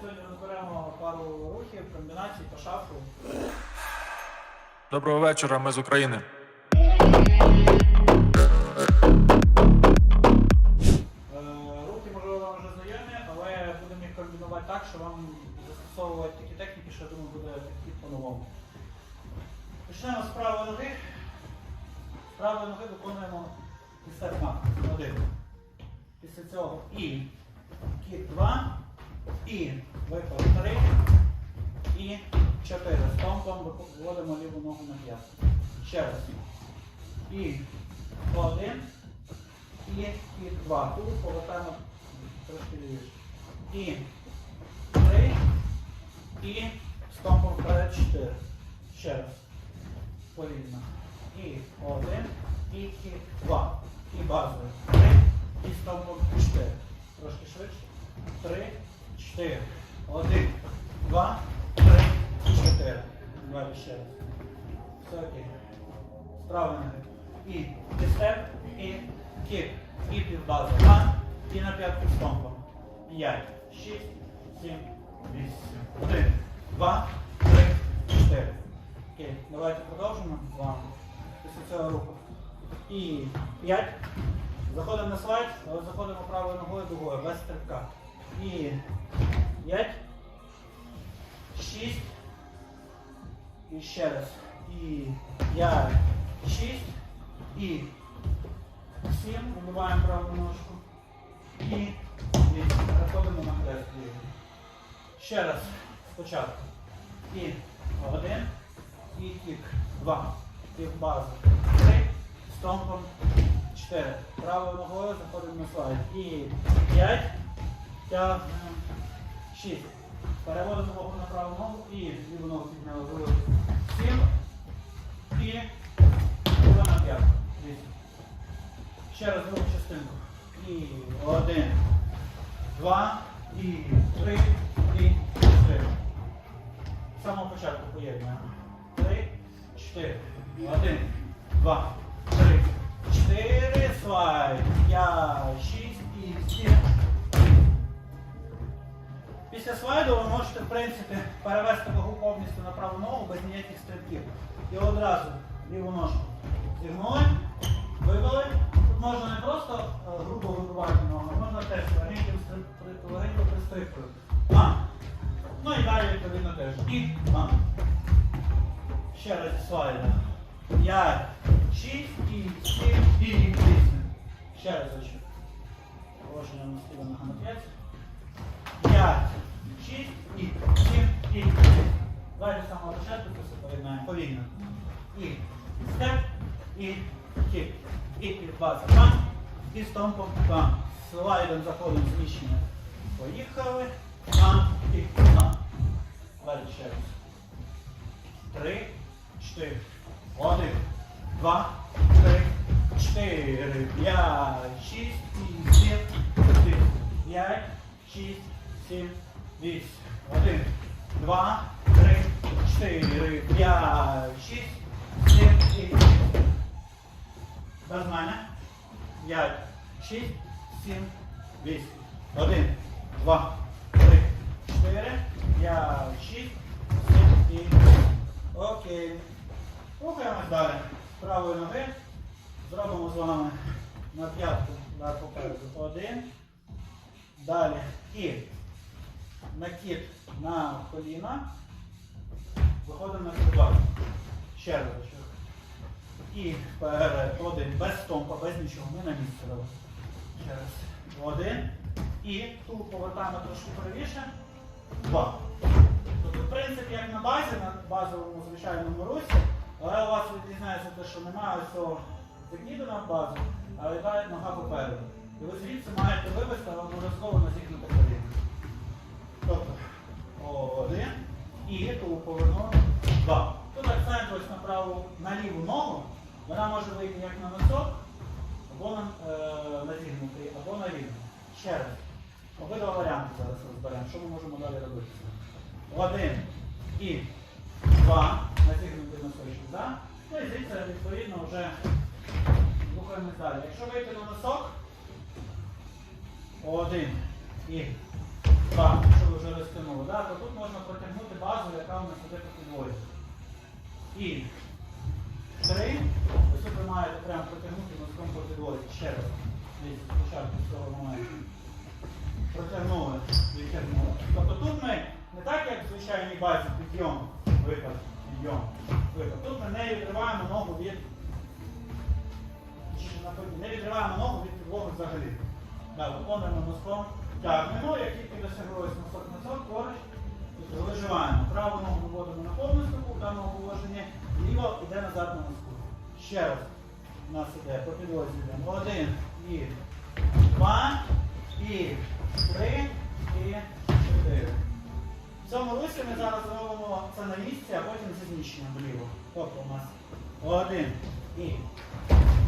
сьогодні розберемо пару рухів, комбінацій по шафу. Доброго вечора, ми з України. Е, Рухи, можливо, вам вже знайомі, але будемо їх комбінувати так, що вам застосовувати такі техніки, що я думаю, буде підхід по-новому. Почнемо з правої ноги. З правої ноги виконуємо на один. Після цього і кіт 2, і випад 3, і 4. Стомпом виводимо ліву ногу на п'ятку. Ще раз. І один. І, і два. Тут повертаємо трошки лівіше. І три. І стомпом вперед чотири. Ще раз. Повільно. І один. І, і два. І базовий. Три. І стомпом чотири. Трошки швидше. Три. Чотири. Один. Два. Три. Чотири. Давайте ще раз. Все окей. Справа ноги. І степ, і кік. І півбази. Два. І на п'ятку стомпом. П'ять, шість, сім, вісім. Один, два, три, чотири. Окей. Давайте продовжимо з вами. Після цього руху. І п'ять. Заходимо на слайд, але заходимо правою ногою дугою, без стрибка. І п'ять. Шість. І ще раз. І 5, 6, і 7. Вибиваємо праву ножку. І 8. Переходимо на хрест. Ще раз. Спочатку. І 1. І кік. 2. Півбази. 3. Стомпом. 4. Правою ногою заходимо на слайд. І 5. Тягнемо. 6. Переводимо ногу на праву ногу і ліву ногу підняли вилили. 7. І два на п'ятку. Вісім. Ще раз другу частинку. І один, два, і три, і чотири. З самого початку поєднуємо. Три, чотири. Один, два, три, чотири. Слайд. П'ять, шість і сім. Після слайду ви можете, в принципі, перевести вагу повністю на праву ногу без ніяких стрибків. І одразу ліву ножку зігнули, вивели. Тут можна не просто е, грубо вибивати ногу, можна теж легенькою пристрибкою. А. Ну і далі відповідно теж. І а. Ще раз зі слайда. П'ять, шість, і сім, і вісім. Ще раз зачем. Положення на стіла нога на п'ять. 5, 6 і 7 і 8. Далі з самого початку це все поєднаємо повільно. І степ, і кік. І підбаza. Пам. І стомпом. Пам. Слайдом заходимо зміщення. Поїхали. Пам. І пам. Далі ще раз. Три, чотири. Один, два, три, чотири, п'ять, шість, сім. П'ять, шість, сім, вісім. Один, два, три, чотири, п'ять, шість, сім і вісім. Без мене. П'ять, шість, сім, вісім. Один, два, три, чотири, п'ять, шість, сім і. Окей. Рухаємось далі. Правої ноги. Зробимо з вами на п'ятку попереду. Один. Далі кіт. Накид на коліна. Виходимо на стрибак. Ще раз. І вперед. Один. Без стомпа, без нічого. Ми на місці робимо. Ще раз. Один. І тут повертаємо трошки правіше. Два. Тобто, принципі, як на базі, на базовому звичайному русі, але у вас відрізняється те, що немає цього закиду на базу, а літає нога попереду. І ви звідси маєте вивести, але обов'язково на зігнути. Тобто, один і ту повернув два. Тут акцент ось на праву, на ліву ногу, вона може вийти як на носок, або на, е, на зігнутий, або на рівну. Ще раз. Обидва варіанти зараз розберемо. Що ми можемо далі робити? Один і два на зігнутий носочок. Да? Ну і звідси, відповідно, вже рухаємось далі. Якщо вийти на носок, один і два, якщо ви вже розтягнули, да, то тут можна протягнути базу, яка у нас іде по підлозі. І три. Ось тут маєте прямо протягнути носком по підлозі. Ще раз. Дивіться, спочатку з цього моменту. Протягнули, відтягнули. Тобто тут ми не так, як в звичайній базі, підйом, випад, підйом, випад. Тут ми не відриваємо ногу від не відриваємо ногу від підлоги взагалі. Да, виконуємо носком, тягнемо, як тільки досяглось носок носок, поруч, виживаємо. Праву ногу виводимо на повну стопу в даному положенні, ліво йде назад на носку. Ще раз. У нас іде по підлозі йдемо. Один і два, і три, і чотири. В цьому русі ми зараз робимо це на місці, а потім зі зміщенням вліво. Тобто у нас один і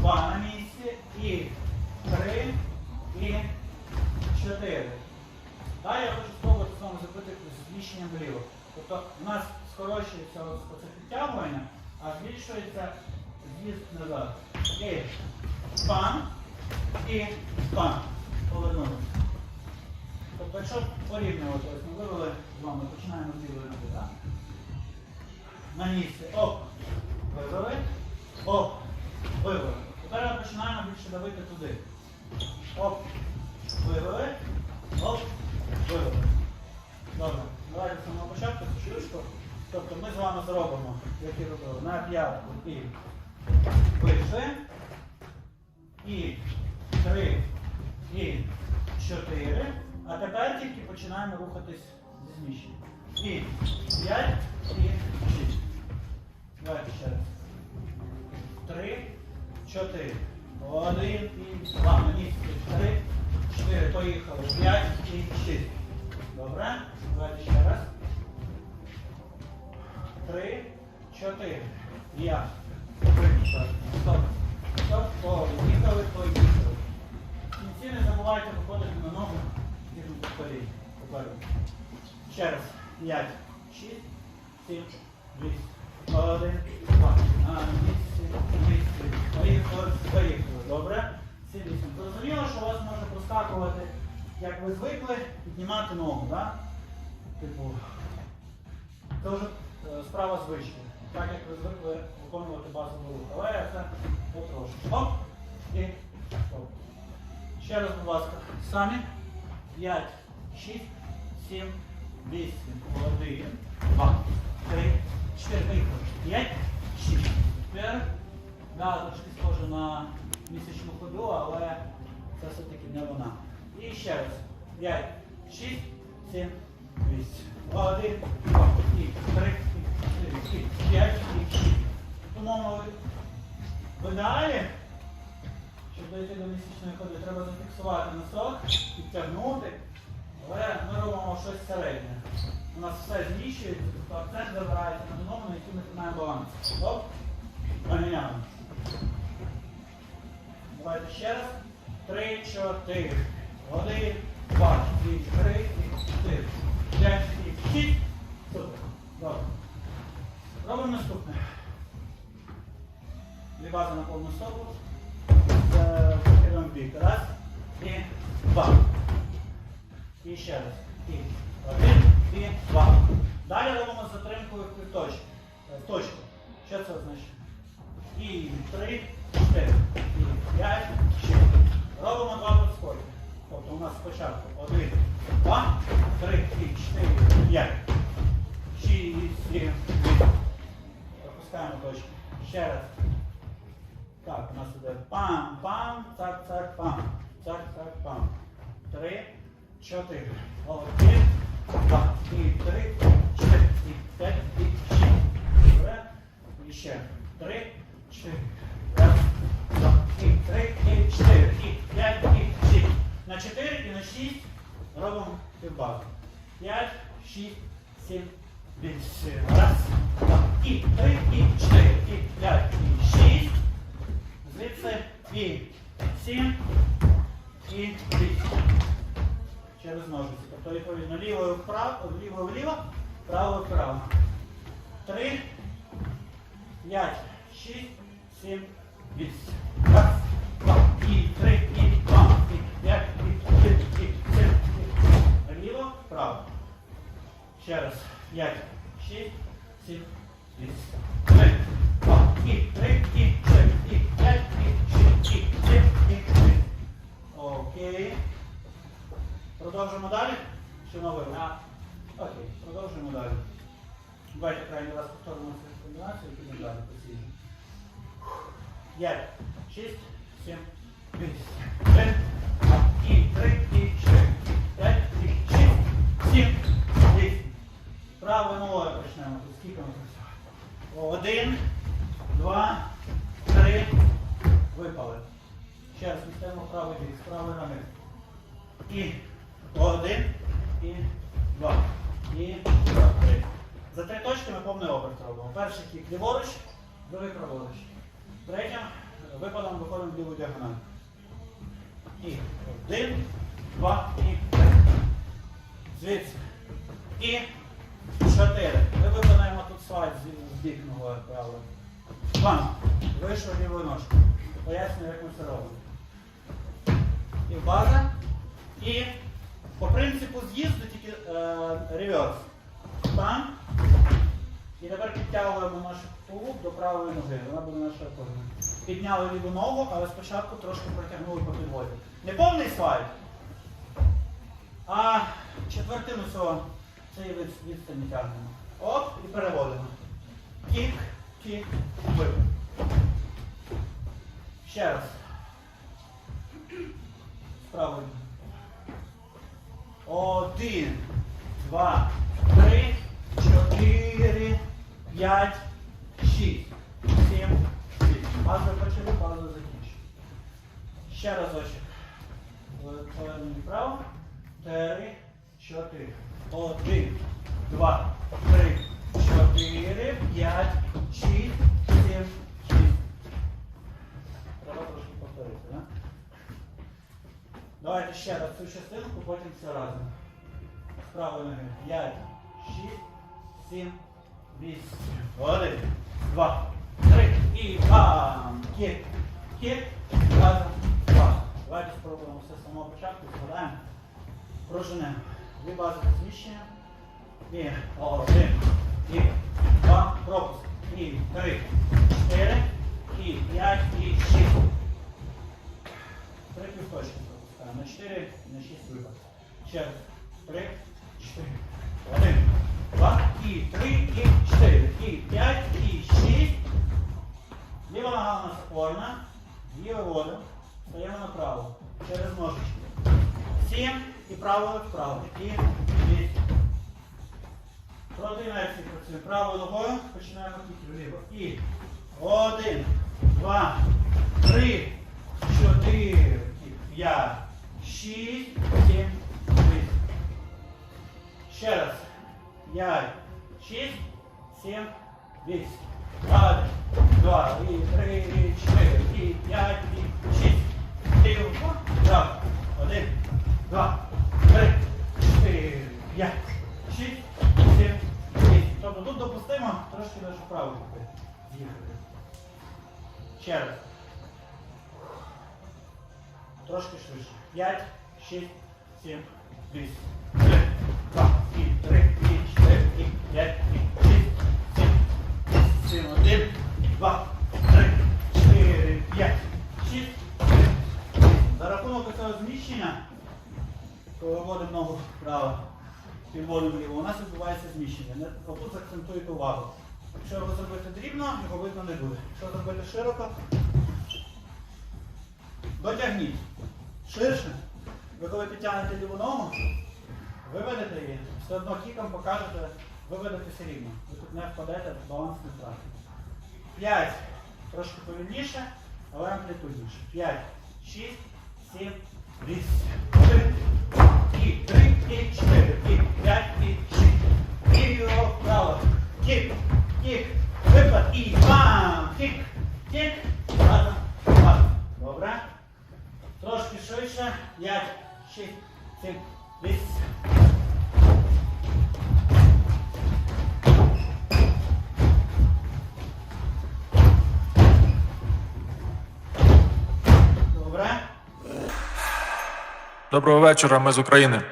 два на місці, і три, і чотири. Далі я хочу спробувати з вами зробити з зміщенням вліво. Тобто у нас скорочується оце підтягування, а збільшується з'їзд назад. І пан, і пан. Повернулися. Тобто, якщо порівнювати, ось ми вивели з вами, починаємо з лівої ноги, так? На місці. Оп. Вивели. Оп. Вивели. Тепер починаємо більше давити туди. Оп. Вивели. Оп. Вивели. Добре. Давайте з самого початку швидко. Тобто ми з вами зробимо, як і робили, на п'ятку і вийшли. І три, і чотири. А тепер тільки починаємо рухатись зі зміщенням. І п'ять, і шість. Давайте ще раз. Три, чотири. Один і два. Місці. Три, чотири. Поїхали. П'ять і шість. Добре? Давайте ще раз. Три, чотири. Я. Стоп. Стоп. Поїхали, поїхали. Кінці не забувайте виходити на ногу, зігнути коліні. Попереду. Ще раз. П'ять, шість, сім, вісім. Один, два. А, вісім, вісім. Поїхали, поїхали. Добре? Сім. Зрозуміло, що у вас може проскакувати, як ви звикли, піднімати ногу, так? Типу. Це вже е, справа звички. Так як ви звикли виконувати базову рух. Але це потрошки. Оп! І оп. Ще раз, будь ласка, самі. 5, 6, 7, 8, 1, 2, 3, 4, поїхали. 5, 6. Тепер, да, трошки схоже на місячну ходу, але це все-таки не вона. І ще раз. 5, 6, 7, 8. 1, 2, і 3, і 4, і 5, 6. Тому в ідеалі щоб дойти до місячної ходи, треба зафіксувати носок, підтягнути, але ми робимо щось середнє. У нас все зміщується, тобто акцент забирається на ногу, на якій ми тримаємо баланс. Оп, поміняємо. Давайте ще раз. Три, чотири. Один, спочатку один, два, три, чотири, п'ять. Шість, сім, вісім. Пропускаємо точки. Ще раз. Так, у нас іде пам, пам, цак, цак, пам. Цак, цак, пам. Три, чотири. Один, робимо півбазу. П'ять, шість, сім, вісім. Раз, два, і три, і чотири, і п'ять, і шість. Звідси і 7 і 8. Через ножиці. Тобто відповідно лівою вправо, лівою вліво, правою вправо. 3, 5, 6, 7, 8. Раз, два, і три, 5, 6, 7, 8, 2, і 3, 3, 4, і 5, 3, 6, і 7, і 3. Окей. Продовжимо далі. Ще новий. А, Окей, продовжуємо далі. Давайте крайній раз повторимо цю комбінацію і підемо далі постійно. 5, 6, 7, 8, 9, 2, 3, і 4. Один, два, три. Випали. Ще раз відстаємо правий бік, з правої ноги. І один, і два, і три. За три точки ми повний оберт робимо. Перший кік ліворуч, другий праворуч. Третім випадом виходимо в ліву діагональ. І один, два, і три. Звідси. І чотири. Ми виконаємо тут слайд з, бік ногою правою. Бам! Вийшов лівою ножкою. Пояснюю, як ми це робимо. І база. І по принципу з'їзду тільки е, реверс. Бам. І тепер підтягуємо наш тулуб до правої ноги. Вона буде нашою опорою. Підняли ліву ногу, але спочатку трошки протягнули по підлозі. Не повний слайд, а четвертину цього цієї від, відстані тягнемо. Оп, і переводимо. Кік, кік, вип. Ще раз. Справа. Один, два, три, чотири, п'ять, шість, сім, вісім. Базу почали, базу закінчили. Ще разочок. Повернемо вправо. Три, чотири. Один, два, три, чотири, п'ять, шість, сім, шість. Треба трошки повторити, так? Давайте ще раз цю частинку, потім все разом. З правої ноги. 5, 6, 7, 8. Один, два, три. І бам! Кік. Кік. Разом. Два. Давайте спробуємо все з самого початку. Згадаємо. Пружинемо. Дві бази зміщення. І один. І два. Пропуск. І три. Чотири. І п'ять. І шість. Три півточки пропускаємо. На 4 і на 6 випад. Ще раз. 3, 4. 1, 2, і 3, і 4, і 5, і 6. Ліва нога у нас опорна. Її виводимо. Стаємо направо. Через ножички. 7 і право вправо. І 8. Проти інерції працюємо. Правою ногою починаємо тільки вліво. І 1, 2, 3, 4, 5, 6, 7, 8. Ще раз. 5, 6, 7, 8. 1, 2, і 3, і 4, і 5, і 6. Ліво, право. 1, 2, 3, 4, 5, 6, 7, 8. Тобто тут допустимо трошки даже вправо. З'їхати. Ще раз. Трошки швидше. 5, 6, 7, 8. 3, 2, і 3, і 4, і 5, і 6, 7, 7, 1, 2, 3, 4, 5, 6, 7. За рахунок цього зміщення, коли виводимо ногу вправо, підводимо вліво, у нас відбувається зміщення. Не- Отут акцентуєте увагу. Якщо його зробити дрібно, його видно не буде. Якщо зробити широко, Дотягніть. Ширше. Ви коли підтягнете ліву ногу, виведете її, все одно кіком покажете, виведетеся рівно. Ви тут не впадете, баланс не втратите. 5. Трошки повільніше, але амплітудніше. 5, 6, 7, 8. 1, і 3, і 4, і 5, і 6. Його вправо. Кік, кік, випад і бам! Кік, кік, разом, разом. Добре? Трошки швидше. 5, 6, 7, 8. Добре? Доброго вечора, ми з України.